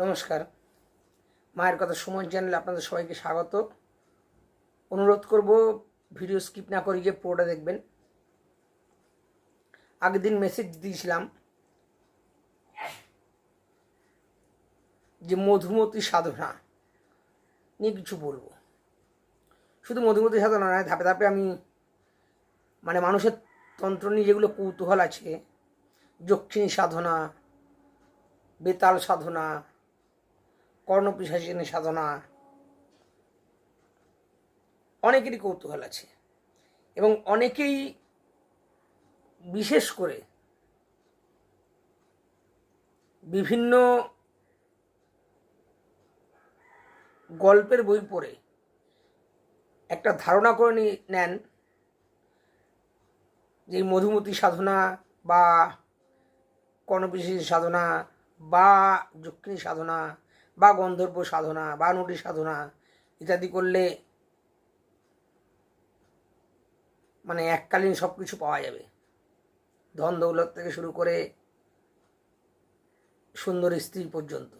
নমস্কার। মায়ের কথা সময় চ্যানেলে আপনাদের সবাইকে স্বাগত। অনুরোধ করব, ভিডিও স্কিপ না করে গিয়ে পুরোটা দেখবেন। আগের দিন মেসেজ দিয়েছিলাম যে মধুমতি সাধনা নিয়ে কিছু বলব। শুধু মধুমতি সাধনা নয়, ধাপে ধাপে আমি মানে মানুষের তন্ত্র নিয়ে যেগুলো কৌতূহল আছে, যক্ষিণী সাধনা, বেতাল সাধনা কর্ণপিশাচিনী সাধনা। অনেকেরই কৌতূহল আছে এবং অনেকেই বিশেষ করে বিভিন্ন গল্পের বই পড়ে একটা ধারণা করে নেন যে মধুমতি সাধনা বা কর্ণপিশাচী সাধনা বা যক্ষিণী সাধনা বা গন্ধর্ব সাধনা বা নটি সাধনা ইত্যাদি করলে মানে এককালীন সব কিছু পাওয়া যাবে। ধন দৌলত থেকে শুরু করে সুন্দর স্ত্রী পর্যন্ত।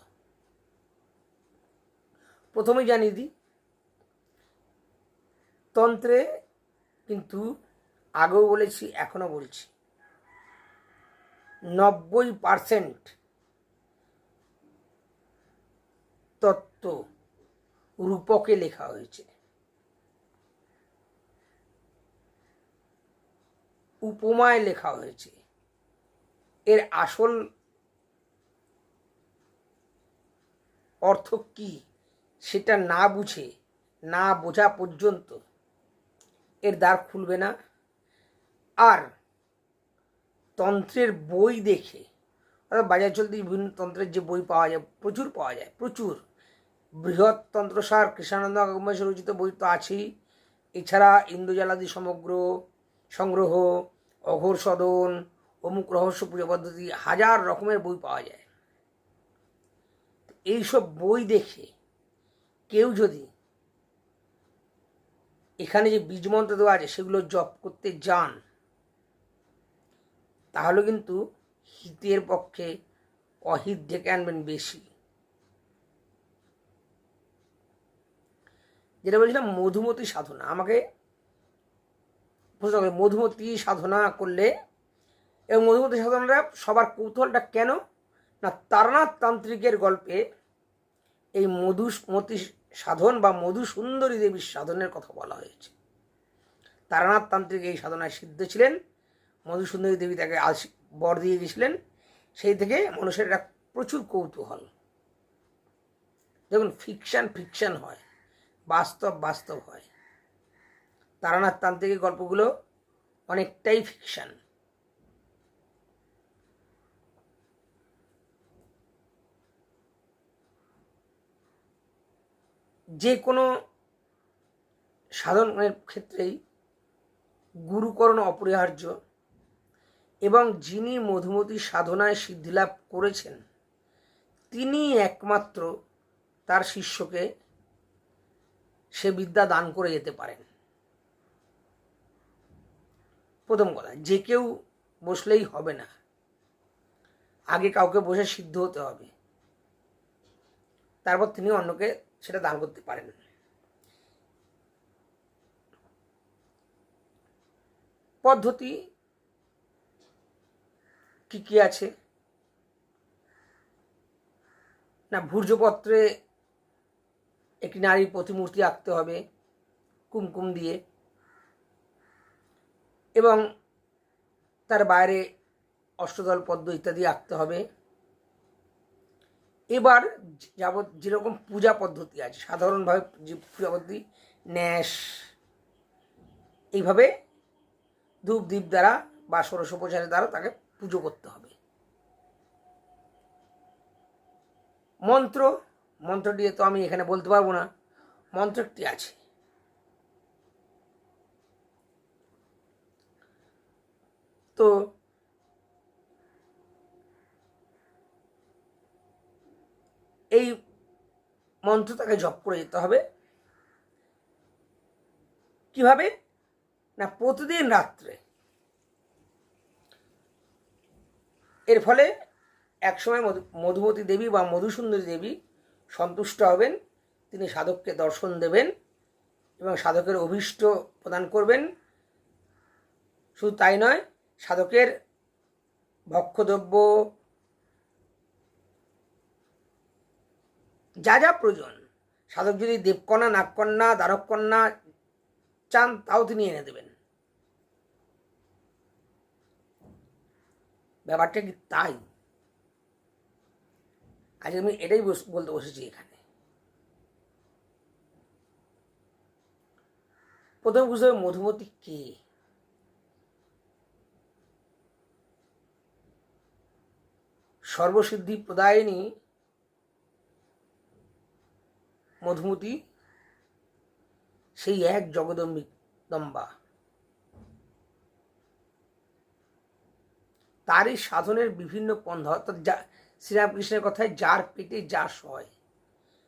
প্রথমেই জানিয়ে দিই, তন্ত্রে কিন্তু আগেও বলেছি, এখনও বলছি। নব্বই পারসেন্ট তত্ত্ব রূপকে লেখা হয়েছে। উপমায় লেখা হয়েছে। এর আসল অর্থ কি সেটা না বুঝে, না বোঝা পর্যন্ত এর দ্বার খুলবে না। আর তন্ত্রের বই দেখে বাজার চলতি বিভিন্ন তন্ত্রের যে বই পাওয়া যায়, প্রচুর পাওয়া যায়, প্রচুর। বৃহৎ তন্ত্রসার কৃষ্ণানন্দ আগমেশ রচিত বই তো আছেই এছাড়া ইন্দ্রজালাদি সমগ্র সংগ্রহ, অঘোর সদন, অমুক রহস্য পূজা পদ্ধতি হাজার রকমের বই পাওয়া যায়। এইসব বই দেখে কেউ যদি এখানে যে বীজমন্ত্র দেওয়া আছে সেগুলো জপ করতে যান, তাহলে কিন্তু হিতের পক্ষে অহিত ডেকে আনবেন বেশি। যেটা বলছিলাম মধুমতি সাধনা। আমাকে মধুমতি সাধনা করলে এবং মধুমতি সাধনাটা সবার কৌতূহলটা কেন? না তারনাথ তান্ত্রিকের গল্পে এই মধুমতি সাধন বা মধু সুন্দরী দেবীর সাধনের কথা বলা হয়েছে। তারানাথ তান্ত্রিক এই সাধনায় সিদ্ধ ছিলেন, মধুসুন্দরী দেবী তাকে আশী- বর দিয়ে গেছিলেন, সেই থেকে মানুষের একটা প্রচুর কৌতূহল। দেখুন ফিকশান ফিকশান হয়। বাস্তব বাস্তব হয়। তারানাথ তান্ত্রিকের গল্পগুলো অনেকটাই ফিকশান যে কোনো সাধনের ক্ষেত্রেই গুরুকরণ অপরিহার্য এবং যিনি মধুমতি সাধনায় সিদ্ধিলাভ করেছেন তিনি একমাত্র তার শিষ্যকে সে বিদ্যা দান করে যেতে পারেন। প্রথম কথা, যে কেউ বসলেই হবে না। আগে কাউকে বসে সিদ্ধ হতে হবে। তারপর তিনি অন্যকে সেটা দান করতে পারেন। পদ্ধতি কি কি আছে? না, ভূর্জপত্রে একটি নারীর প্রতিমূর্তি আঁকতে হবে, কুমকুম দিয়ে। এবং তার বাইরে অষ্টদল, পদ্ম ইত্যাদি আঁকতে হবে। এবার যাবত যেরকম পূজা পদ্ধতি আছে, সাধারণভাবে যে পূজা পদ্ধতি, ন্যাস, এইভাবে ধূপ দ্বীপ দ্বারা বা ষোড়শোপচারের দ্বারা তাকে পুজো করতে হবে। মন্ত্র মন্ত্র দিয়ে তো আমি এখানে বলতে পারব না। মন্ত্র একটি আছে। তো এই মন্ত্র তাকে জপ করে যেতে হবে। কীভাবে? না, প্রতিদিন রাত্রে। এর ফলে একসময় মধু মধুমতী দেবী বা মধুসুন্দরী দেবী সন্তুষ্ট হবেন, তিনি সাধককে দর্শন দেবেন এবং সাধকের অভীষ্ট প্রদান করবেন। শুধু তাই নয়, সাধকের ভক্ষদ্রব্য যা যা প্রয়োজন, সাধক যদি দেবকন্যা, নাগকন্যা, দ্বারককন্যা চান, তাও তিনি এনে দেবেন। ব্যাপারটা কি তাই? আজ আমি এটাই বলতে বসেছি এখানে। প্রথমে বুঝতে হবে মধুমতি কে? সর্বসিদ্ধি প্রদায়িনী মধুমতি, সেই এক জগদম্বি দম্বা। তারই সাধনের বিভিন্ন পন্থা, অর্থাৎ যা শ্রীরামকৃষ্ণের কথায় যার পেটে যা সয়।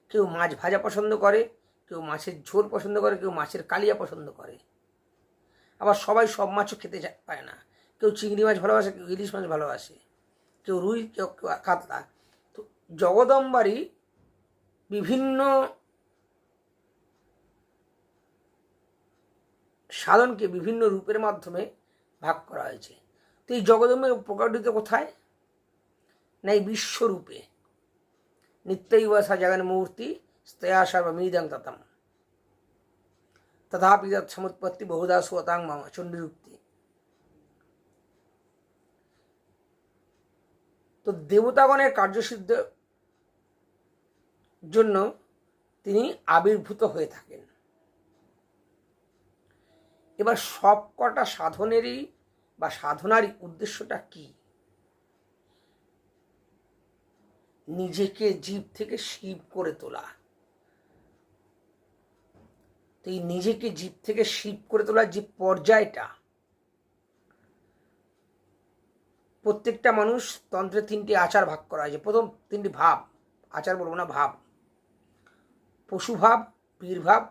কেউ মাছ ভাজা পছন্দ করে, কেউ মাছের ঝোল পছন্দ করে, কেউ মাছের কালিয়া পছন্দ করে। আবার সবাই সব মাছও খেতে পায় না। কেউ চিংড়ি মাছ ভালোবাসে, কেউ ইলিশ মাছ ভালোবাসে। কেউ রুই, কেউ কেউ কাতলা। তো জগদম্বারই বিভিন্ন সাধনকে বিভিন্ন রূপের মাধ্যমে ভাগ করা হয়েছে। তো এই জগদম্বে প্রকাটিত কোথায়? না এই বিশ্বরূপে নিত্যৈব সা জগন মূর্তি স্তয়া সর্বমিদং ততম তথাপি তৎ সমুৎপত্তি বহুধা সুতাং মামা চণ্ডীরুক্তি তো দেবতাগণের কার্যসিদ্ধ জন্য তিনি আবির্ভূত হয়ে থাকেন এবার সব কটা সাধনেরই বা সাধনারই উদ্দেশ্যটা কি নিজেকে জীব থেকে শিব করে তোলা। তো এই নিজেকে জীব থেকে শিব করে তোলার যে পর্যায়টা, প্রত্যেকটা মানুষ তন্ত্রে তিনটি আচার ভাগ করা হয়েছে প্রথম তিনটি ভাব, আচার বলব না ভাব, পশু ভাব বীর ভাব,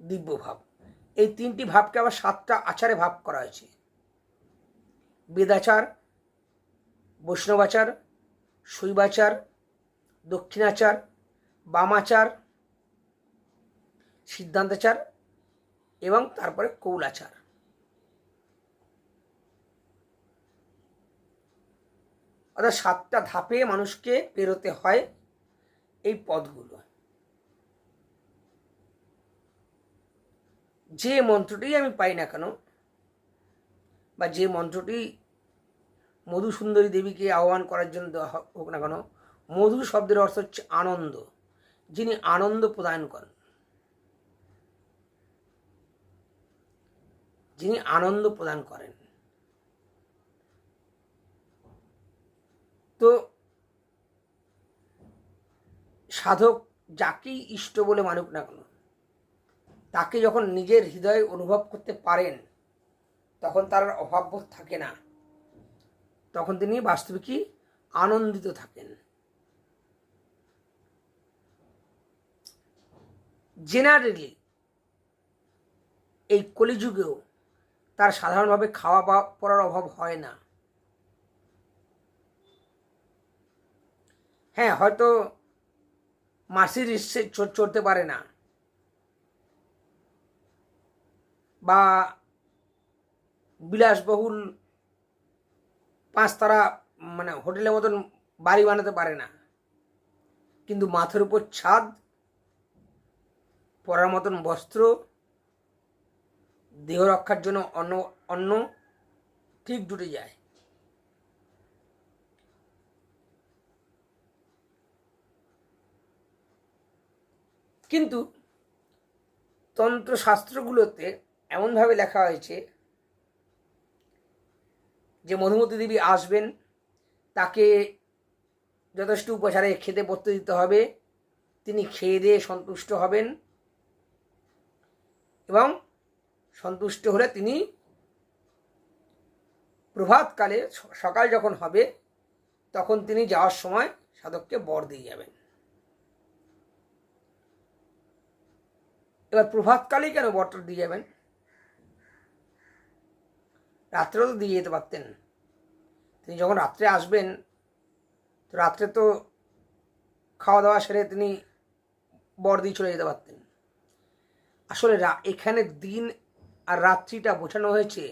দিব্য ভাব। এই তিনটি ভাবকে আবার সাতটা আচারে ভাগ করা হয়েছে। বেদাচার, বৈষ্ণবাচার শৈবাচার, দক্ষিণাচার, বামাচার, সিদ্ধান্তাচার এবং তারপরে কৌলাচার। অর্থাৎ সাতটা ধাপে মানুষকে পেরোতে হয় এই পদগুলো। যে মন্ত্রটি আমি পাই না কেন বা যে মন্ত্রটি মধুসুন্দরী দেবীকে আহ্বান করার জন্য হোক না কেন মধু শব্দের অর্থ হচ্ছে আনন্দ, যিনি আনন্দ প্রদান করেন। যিনি আনন্দ প্রদান করেন। তো সাধক যাকেই ইষ্ট বলে মানুক না কেন, তাকে যখন নিজের হৃদয়ে অনুভব করতে পারেন, তখন তার অভাববোধ থাকে না। তখন তিনি বাস্তবিকই আনন্দিত থাকেন। জেনারেলি এই কলিযুগেও তার সাধারণভাবে খাওয়া পড়ার অভাব হয় না। হ্যাঁ হয়তো মাসির ইচ্ছে চড়তে পারে না। বা বিলাসবহুল পাঁচতারা মানে হোটেলের মতন বাড়ি বানাতে পারে না। কিন্তু মাথার উপর ছাদ, পরার মতন বস্ত্র, দেহ রক্ষার জন্য অন্ন অন্ন ঠিক জুটে যায়। কিন্তু তন্ত্রশাস্ত্রগুলোতে এমনভাবে লেখা হয়েছে যে মধুমতি দেবী আসবেন, তাকে যথেষ্ট উপচারে খেতে পড়তে দিতে হবে। তিনি খেয়ে দিয়ে সন্তুষ্ট হবেন এবং সন্তুষ্ট হলে তিনি প্রভাতকালে সকাল যখন হবে, তখন তিনি যাওয়ার সময় সাধককে বর দিয়ে যাবেন। এবার প্রভাতকালেই কেন বরটা দিয়ে যাবেন? রাত্রেও তো দিয়ে যেতে পারতেন। তিনি যখন রাত্রে আসবেন, তো রাত্রে তো খাওয়া দাওয়া সেরে তিনি বর দিয়ে চলে যেতে পারতেন। আসলে এখানে দিন আর রাত্রিটা বোঝানো হয়েছে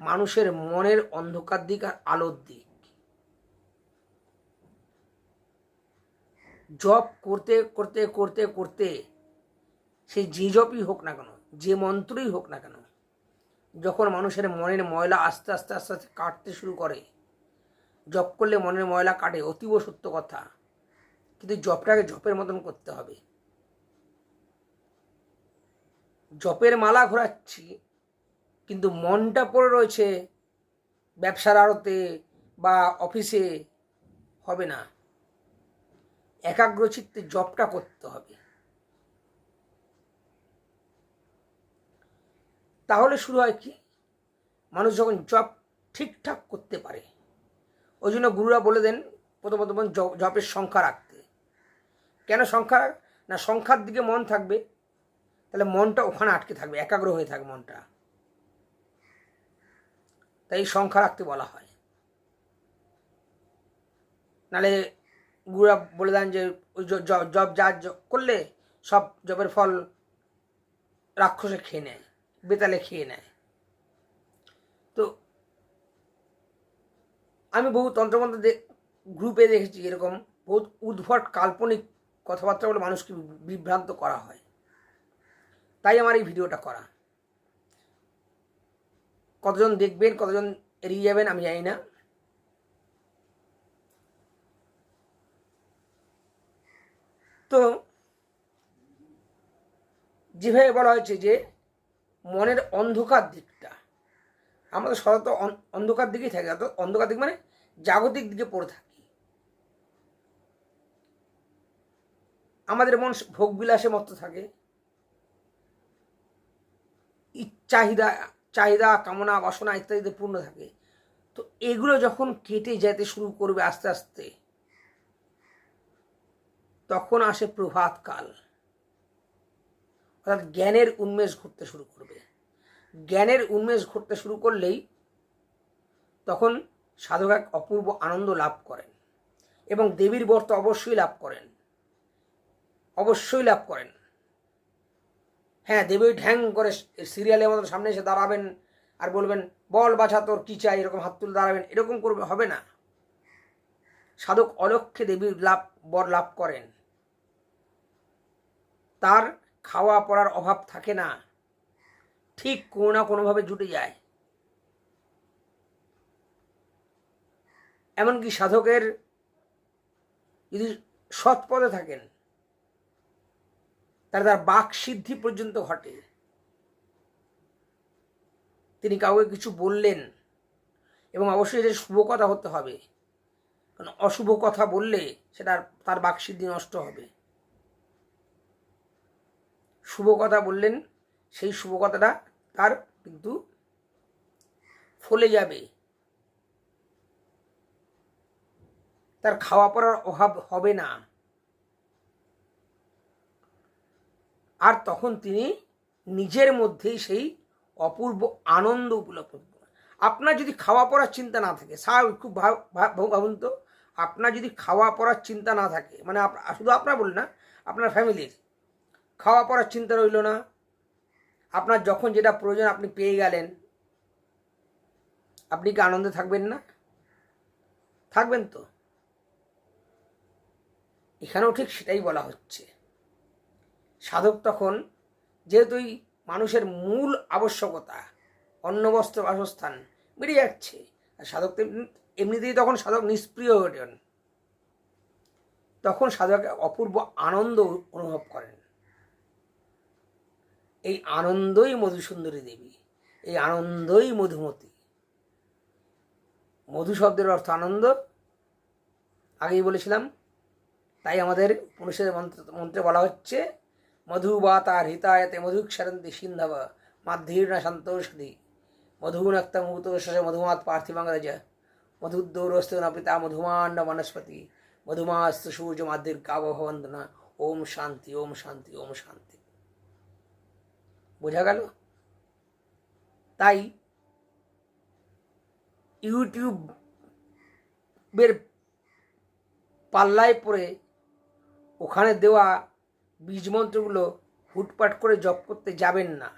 মানুষের মনের অন্ধকার দিক আর আলোর দিক। জপ করতে করতে করতে করতে সেই যে জপই হোক না কেন, যে মন্ত্রই হোক না কেন যখন মানুষের মনের ময়লা আস্তে আস্তে আস্তে আস্তে কাটতে শুরু করে, জপ করলে মনের ময়লা কাটে, অতীব সত্য কথা। কিন্তু জপটাকে জপের মতন করতে হবে। জপের মালা ঘোরাচ্ছি, কিন্তু মনটা পড়ে রয়েছে ব্যবসার আড়তে বা অফিসে, হবে না। একাগ্রচিত্তে জবটা করতে হবে। তাহলে শুরু হয় কি? মানুষ যখন জব ঠিকঠাক করতে পারে, ওই জন্য গুরুরা বলে দেন প্রথম প্রথম জ- জপের সংখ্যা রাখতে। কেন সংখ্যা? না, সংখ্যার দিকে মন থাকবে, তাহলে মনটা ওখানে আটকে থাকবে, একাগ্র হয়ে থাকবে মনটা। তাই সংখ্যা রাখতে বলা হয়। নালে গুরুরা বলে দেন যে, ওই জব যা করলে সব জবের ফল রাক্ষসে খেয়ে নেয়। বেতালে খেয়ে নেয়। তো আমি বহু তন্ত্রমন্ত্র গ্রুপে দেখেছি এরকম, বহুত উদ্ভট কাল্পনিক কথাবার্তা বলে মানুষকে বিভ্রান্ত করা হয়। তাই আমার এই ভিডিওটা করা। কতজন দেখবেন, কতজন এড়িয়ে যাবেন আমি জানি না। তো যেভাবে বলা হয়েছে যে মনের অন্ধকার দিকটা। আমরা সাধারণত অন- অন্ধকার দিকেই থাকি অর্থাৎ অন্ধকার দিক মানে জাগতিক দিকে পড়ে থাকি। আমাদের মন ভোগবিলাসে মত থাকে। চাহিদা চাহিদা, কামনা, বাসনা ইত্যাদিতে পূর্ণ থাকে। তো এগুলো যখন কেটে যেতে শুরু করবে আস্তে আস্তে, তখন আসে প্রভাতকাল। অর্থাৎ জ্ঞানের উন্মেষ ঘটতে শুরু করবে। জ্ঞানের উন্মেষ ঘটতে শুরু করলেই তখন সাধক এক অপূর্ব আনন্দ লাভ করেন এবং দেবীর বর তো অবশ্যই লাভ করেন। অবশ্যই লাভ করেন। হ্যাঁ দেবী ঢ্যাং করে সিরিয়ালের মতো সামনে এসে দাঁড়াবেন আর বলবেন, বল বাছা তোর কি চাই? এরকম হাত তুলে দাঁড়াবেন। এরকম করবে, হবে না। সাধক অলক্ষ্যে দেবীর লাভ, বর লাভ করেন। তার খাওয়া পড়ার অভাব থাকে না। ঠিক কোনো না কোনোভাবে জুটে যায়। এমনকি সাধকের যদি সৎ পদে থাকেন, তাহলে তার বাক সিদ্ধি পর্যন্ত ঘটে। তিনি কাউকে কিছু বললেন এবং অবশ্যই এটা শুভ কথা হতে হবে। কারণ অশুভ কথা বললে সেটা তার বাকসিদ্ধি নষ্ট হবে। শুভ কথা বললেন, সেই শুভ কথাটা তার কিন্তু ফলে যাবে তার খাওয়া পড়ার অভাব হবে না আর তখন তিনি নিজের মধ্যেই সেই অপূর্ব আনন্দ উপলব্ধ। আপনার যদি খাওয়া পড়ার চিন্তা না থাকে, স্বাভাবিক, খুব ভাব- ভাব- ভাবুন তো, আপনার যদি খাওয়া পড়ার চিন্তা না থাকে মানে শুধু আপনার বলুন না, আপনার ফ্যামিলির খাওয়া পড়ার চিন্তা রইল না। আপনার যখন যেটা প্রয়োজন আপনি পেয়ে গেলেন। আপনি কি আনন্দে থাকবেন না? থাকবেন তো। এখানেও ঠিক সেটাই বলা হচ্ছে। সাধক তখন যেহেতু মানুষের মূল আবশ্যকতা, অন্ন, বস্ত্র, বাসস্থান বেরিয়ে যাচ্ছে। আর সাধক এমনিতেই তখন সাধক নিষ্প্রিয় হয়ে তখন সাধক অপূর্ব আনন্দ অনুভব করেন। এই আনন্দই মধুসুন্দরী দেবী, এই আনন্দই মধুমতি। মধু শব্দের অর্থ আনন্দ। আগেই বলেছিলাম, তাই আমাদের পুরুষের মন্ত্র, মন্ত্রে বলা হচ্ছে, মধু বা মধুবাতা হৃতায়তে মধুক্ষরন্তি সিন্ধব মাধ্যীর্ণ সন্তোষদি মধুনক্ত মুহূর্ত শেষে মধুমাত পার্থিবাঙ্গজ মধুদ্দৌরস্তু ন পিতা মধুমাণ্ড বনস্পতি। মধুমাস্তু সূর্য মাদ্যের কাবভবন্দনা ওম শান্তি ওম শান্তি ওম শান্তি। বোঝা গেল? তাই ইউটিউবের পাল্লায় পড়ে ওখানে দেওয়া বীজমন্ত্রগুলো হুটপাট করে জপ করতে যাবেন না।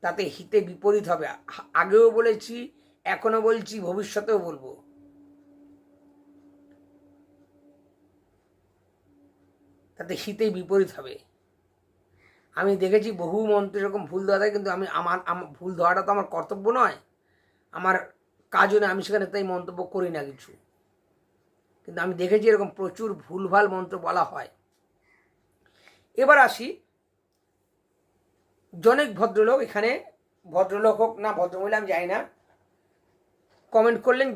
তাতে হিতে বিপরীত হবে। আগেও বলেছি এখনও বলছি, ভবিষ্যতেও বলব। তাতে হিতেই বিপরীত হবে। আমি দেখেছি বহু মন্ত্র এরকম ভুল দেওয়া থাকে কিন্তু আমি আমার আমার ভুল ধরাটা তো আমার কর্তব্য নয়। আমার কাজও নয় আমি সেখানে তাই মন্তব্য করি না কিছু। কিন্তু আমি দেখেছি এরকম প্রচুর ভুলভাল মন্ত্র বলা হয়। এবার আসি, জনেক ভদ্রলোক এখানে, ভদ্রলোক হোক না ভদ্রমহিলা, আমি জানি না কমেন্ট করলেন।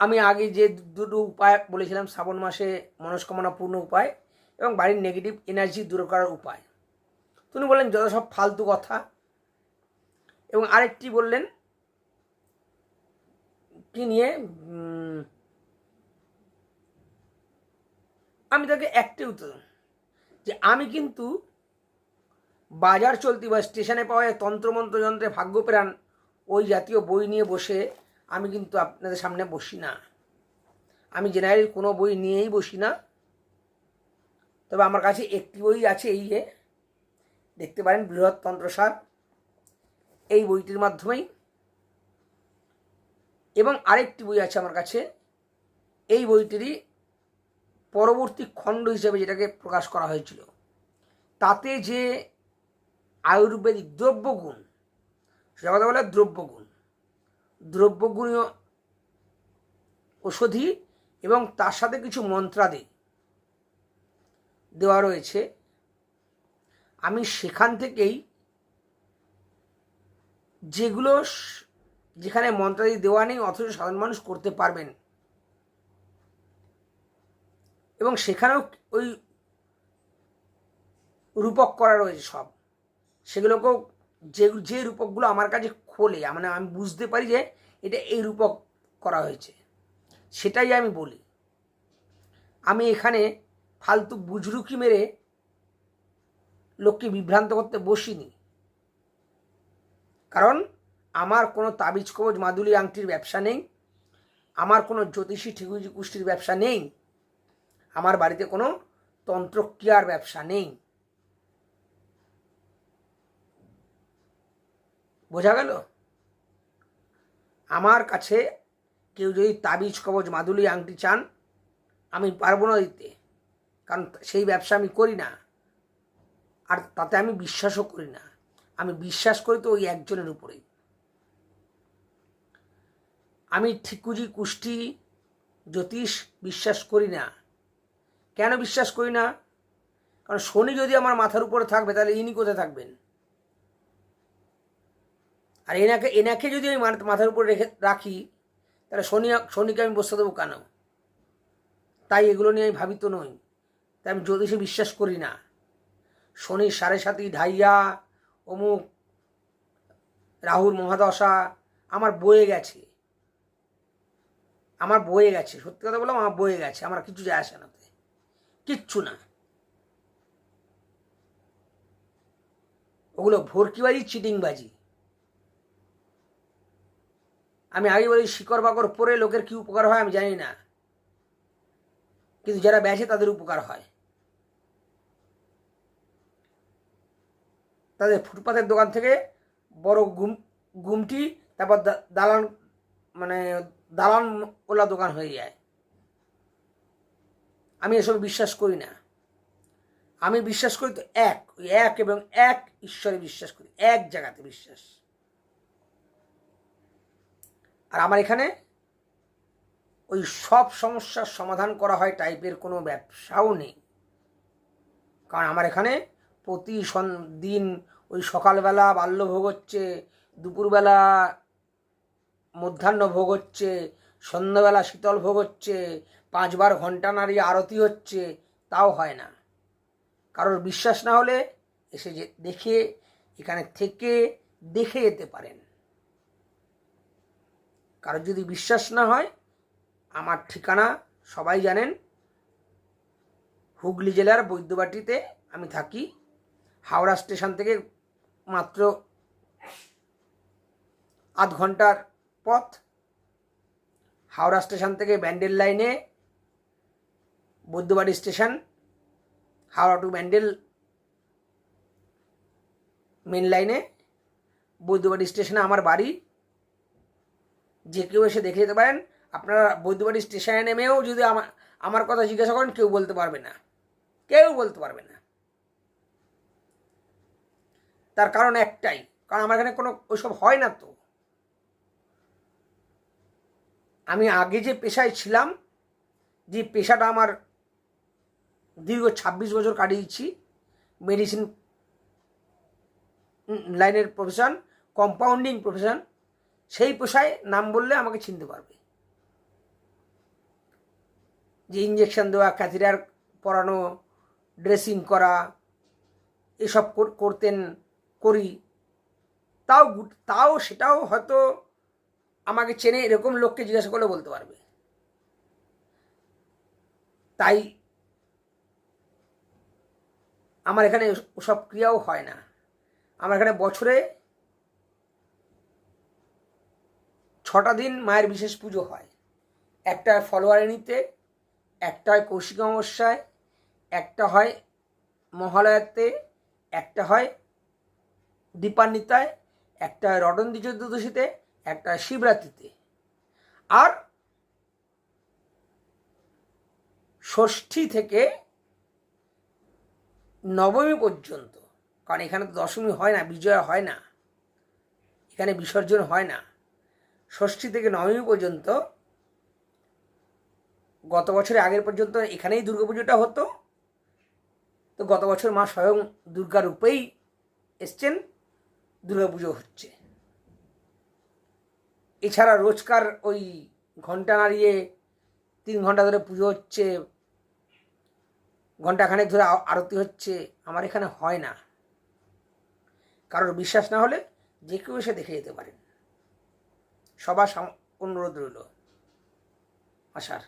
আমি আগে যে দুটো উপায় বলেছিলাম, শ্রাবণ মাসে মনস্কামনা পূর্ণ উপায় এবং বাড়ির নেগেটিভ এনার্জি দূর করার উপায়। তিনি বললেন, যত সব ফালতু কথা। এবং আরেকটি বললেন, কি নিয়ে? আমি তাকে একটি উত্তর যে আমি কিন্তু বাজার চলতি বা স্টেশনে পাওয়া যায় তন্ত্রমন্ত্র যন্ত্রে ভাগ্যপ্রাণ ওই জাতীয় বই নিয়ে বসে আমি কিন্তু আপনাদের সামনে বসি না। আমি জেনারেল কোনো বই নিয়েই বসি না। তবে আমার কাছে একটি বই আছে এই যে। দেখতে পারেন, বৃহৎ তন্ত্রসার এই বইটির মাধ্যমেই। এবং আরেকটি বই আছে আমার কাছে। এই বইটিরই পরবর্তী খণ্ড হিসেবে যেটাকে প্রকাশ করা হয়েছিল। তাতে যে আয়ুর্বেদিক দ্রব্যগুণ সেটা কথা বলে দ্রব্যগুণ। দ্রব্যগুণীয় ওষুধি এবং তার সাথে কিছু মন্ত্রাদি। দেওয়া রয়েছে, আমি সেখান থেকেই যেগুলো যেখানে মন্ত্রাদি দেওয়া নেই, অথচ সাধারণ মানুষ করতে পারবেন। এবং সেখানেও ওই রূপক করা রয়েছে সব। সেগুলোকেও যে যে রূপকগুলো আমার কাছে খোলে মানে আমি বুঝতে পারি যে এটা এই রূপক করা হয়েছে। সেটাই আমি বলি। আমি এখানে ফালতু বুজরুকি মেরে লোককে বিভ্রান্ত করতে বসিনি। কারণ আমার কোনো তাবিজ কবজ মাদুলি আংটির ব্যবসা নেই, আমার কোনো জ্যোতিষী ঠিকুজি কুষ্টির ব্যবসা নেই, আমার বাড়িতে কোনো তন্ত্রক্রিয়ার ব্যবসা নেই। বোঝা গেল? আমার কাছে কেউ যদি তাবিজ কবজ মাদুলি আংটি চান, আমি পারব না দিতে। কারণ সেই ব্যবসা আমি করি না। আর তাতে আমি বিশ্বাসও করি না। আমি বিশ্বাস করি তো ওই একজনের উপরেই। আমি ঠিকুজি, কুষ্টি, জ্যোতিষ বিশ্বাস করি না। কেন বিশ্বাস করি না? কারণ শনি যদি আমার মাথার উপরে থাকবে, তাহলে ইনি কোথায় থাকবেন? আর এনাকে এনাকে যদি আমি মাথার উপর রেখে রাখি, তাহলে শনি, শনিকে আমি বসতে দেবো কেন? তাই এগুলো নিয়ে আমি ভাবিত নই। তাই আমি জ্যোতিষে বিশ্বাস করি না। শনি সাড়ে সাতি ঢাইয়া অমুক রাহুর মহাদশা, আমার বয়ে গেছে। আমার বয়ে গেছে, সত্যি কথা বললাম, আমার বয়ে গেছে, আমার কিছু যায় আসে না কিচ্ছু না। ওগুলো ভর্কিবাজি, চিটিংবাজি। আমি আগে বলি, শিকড় বাকড় পরে লোকের কি উপকার হয় আমি জানি না। কিন্তু যারা বেছে তাদের উপকার হয়। তাদের ফুটপাতের দোকান থেকে বড় গুম গুমটি তারপর দালান মানে দালান ওলা দোকান হয়ে যায়। আমি এসব বিশ্বাস করি না। আমি বিশ্বাস করি তো এক এক এবং এক ঈশ্বরে বিশ্বাস করি, এক জায়গাতে বিশ্বাস। আর আমার এখানে ওই সব সমস্যার সমাধান করা হয় টাইপের কোনো ব্যবসাও নেই। কারণ আমার এখানে প্রতি দিন, ওই সকালবেলা বাল্যভোগ হচ্ছে, দুপুরবেলা মধ্যাহ্ন ভোগ হচ্ছে, সন্ধ্যাবেলা শীতল ভোগ হচ্ছে, পাঁচবার ঘণ্টা নাড়িয়ে আরতি হচ্ছে, তাও হয় না। কারোর বিশ্বাস না হলে এসে যে, দেখে, এখানে থেকে দেখে যেতে পারেন। কারোর যদি বিশ্বাস না হয়, আমার ঠিকানা সবাই জানেন। হুগলি জেলার বৈদ্যবাটিতে আমি থাকি। হাওড়া স্টেশন থেকে মাত্র আধ ঘণ্টার পথ। হাওড়া স্টেশন থেকে ব্যান্ডেল লাইনে Baidyabati station, Howrah to Bandel main লাইনে বৈদ্যবাড়ি স্টেশনে আমার বাড়ি। যে কেউ এসে দেখে যেতে পারেন, আপনারা বৈদ্যবাড়ি স্টেশনে নেমেও যদি আমার আমার কথা জিজ্ঞাসা করেন, কেউ বলতে পারবে না। কেউ বলতে পারবে না। তার কারণ একটাই, কারণ আমার এখানে কোনো ওইসব হয় না তো। আমি আগে যে পেশায় ছিলাম, যে পেশাটা আমার দীর্ঘ ছাব্বিশ বছর কাটিয়েছি মেডিসিন লাইনের প্রফেশন কম্পাউন্ডিং প্রফেশন সেই পেশায় নাম বললে আমাকে চিনতে পারবে। যে ইঞ্জেকশন দেওয়া ক্যাথিরার পরানো ড্রেসিং করা, এসব কর- করতেন করি। তাও তাও সেটাও হয়তো আমাকে চেনে এরকম লোককে জিজ্ঞাসা করলে বলতে পারবে। তাই আমার এখানে ওসব ক্রিয়াও হয় না। আমার এখানে বছরে ছটা দিন মায়ের বিশেষ পুজো হয়। একটা ফলোয়ারিণীতে একটা হয় কৌশিক অমাবস্যায়, একটা হয় মহালয়াতে, একটা হয় দীপান্বিতায়, একটা রটন্দি চতুর্দশীতে একটা শিবরাত্রিতে। আর ষষ্ঠী থেকে নবমী পর্যন্ত, কারণ এখানে তো দশমী হয় না, বিজয়া হয় না, এখানে বিসর্জন হয় না। ষষ্ঠী থেকে নবমী পর্যন্ত, গত বছরের আগের পর্যন্ত এখানেই দুর্গাপুজোটা হতো। তো গত বছর মা স্বয়ং দুর্গা রূপেই এসছেন। দুর্গাপুজো হচ্ছে। এছাড়া রোজকার ওই ঘণ্টা নাড়িয়ে তিন ঘণ্টা ধরে পুজো হচ্ছে, ঘন্টাখানেক ধরে আরতি হচ্ছে, আমার এখানে হয় না। কারোর বিশ্বাস না হলে যে কেউ এসে দেখে যেতে পারেন। সবার অনুরোধ রইল আসার।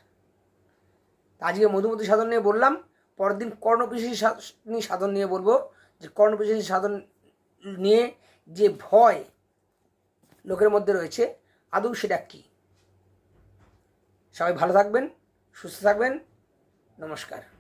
আজকে মধুমতি সাধন নিয়ে বললাম, পরের দিন কর্ণপিশী সাধন নিয়ে বলব, যে কর্ণপিশী সাধন নিয়ে যে ভয় লোকের মধ্যে রয়েছে আদৌ সেটা কী? সবাই ভালো থাকবেন সুস্থ থাকবেন নমস্কার।